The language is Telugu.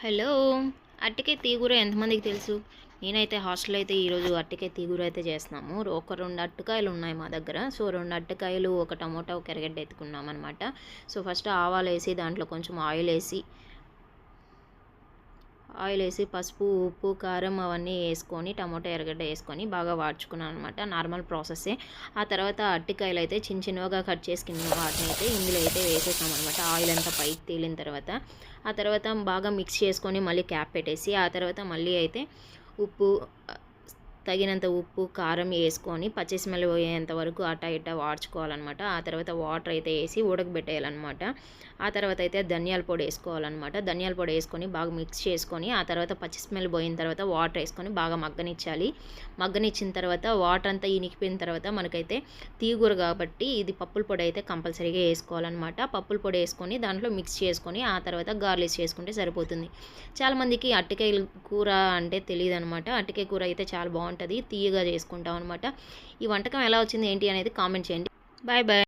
హలో. అట్టికాయ తీగూర ఎంతమందికి తెలుసు? నేనైతే హాస్టల్ అయితే ఈరోజు అట్టికాయ తీగూర అయితే చేస్తున్నాము. ఒక రెండు అట్టకాయలు ఉన్నాయి మా దగ్గర. సో రెండు అట్టకాయలు ఒక టమోటా ఒక ఎరగడ్డ ఎత్తుకున్నాం అనమాట సో ఫస్ట్ ఆవాలు వేసి దాంట్లో కొంచెం ఆయిల్ వేసి ఆయిల్ వేసి పసుపు ఉప్పు కారం అవన్నీ వేసుకొని టమోటా ఎర్రగడ్డ వేసుకొని బాగా వాడ్చుకున్నాను అనమాట నార్మల్ ప్రాసెస్సే ఆ తర్వాత అట్టికాయలు అయితే చిన్న చిన్నగా కట్ చేసుకున్న వాటిని అయితే ఇందులో అయితే వేసేసాం అనమాట ఆయిల్ అంతా పైకి తేలిన తర్వాత. ఆ తర్వాత బాగా మిక్స్ చేసుకొని మళ్ళీ క్యాప్ పెట్టేసి ఆ తర్వాత మళ్ళీ అయితే ఉప్పు తగినంత ఉప్పు కారం వేసుకొని పచ్చి స్మెల్ పోయేంత వరకు అటా ఇటా వాడ్చుకోవాలన్నమాట. ఆ తర్వాత వాటర్ అయితే వేసి ఉడకబెట్టేయాలన్నమాట. ఆ తర్వాత అయితే ధనియాల పొడి వేసుకోవాలన్నమాట. ధనియాల పొడి వేసుకొని బాగా మిక్స్ చేసుకొని ఆ తర్వాత పచ్చి స్మెల్ పోయిన తర్వాత వాటర్ వేసుకొని బాగా మగ్గనిచ్చాలి. మగ్గనిచ్చిన తర్వాత వాటర్ అంతా ఇనికిపోయిన తర్వాత మనకైతే తీగూర కాబట్టి ఇది పప్పుల పొడి అయితే కంపల్సరీగా వేసుకోవాలన్నమాట. పప్పుల పొడి వేసుకొని దాంట్లో మిక్స్ చేసుకొని ఆ తర్వాత గార్లిష్ చేసుకుంటే సరిపోతుంది. చాలామందికి అట్టికాయల కూర అంటే తెలియదు అనమాట అట్టికాయ కూర అయితే చాలా బాగుంటుంది. బాగుంటుంది తీయగా చేసుకుంటాం అనమాట ఈ వంటకం ఎలా వచ్చింది ఏంటి అనేది కామెంట్ చేయండి. Bye bye.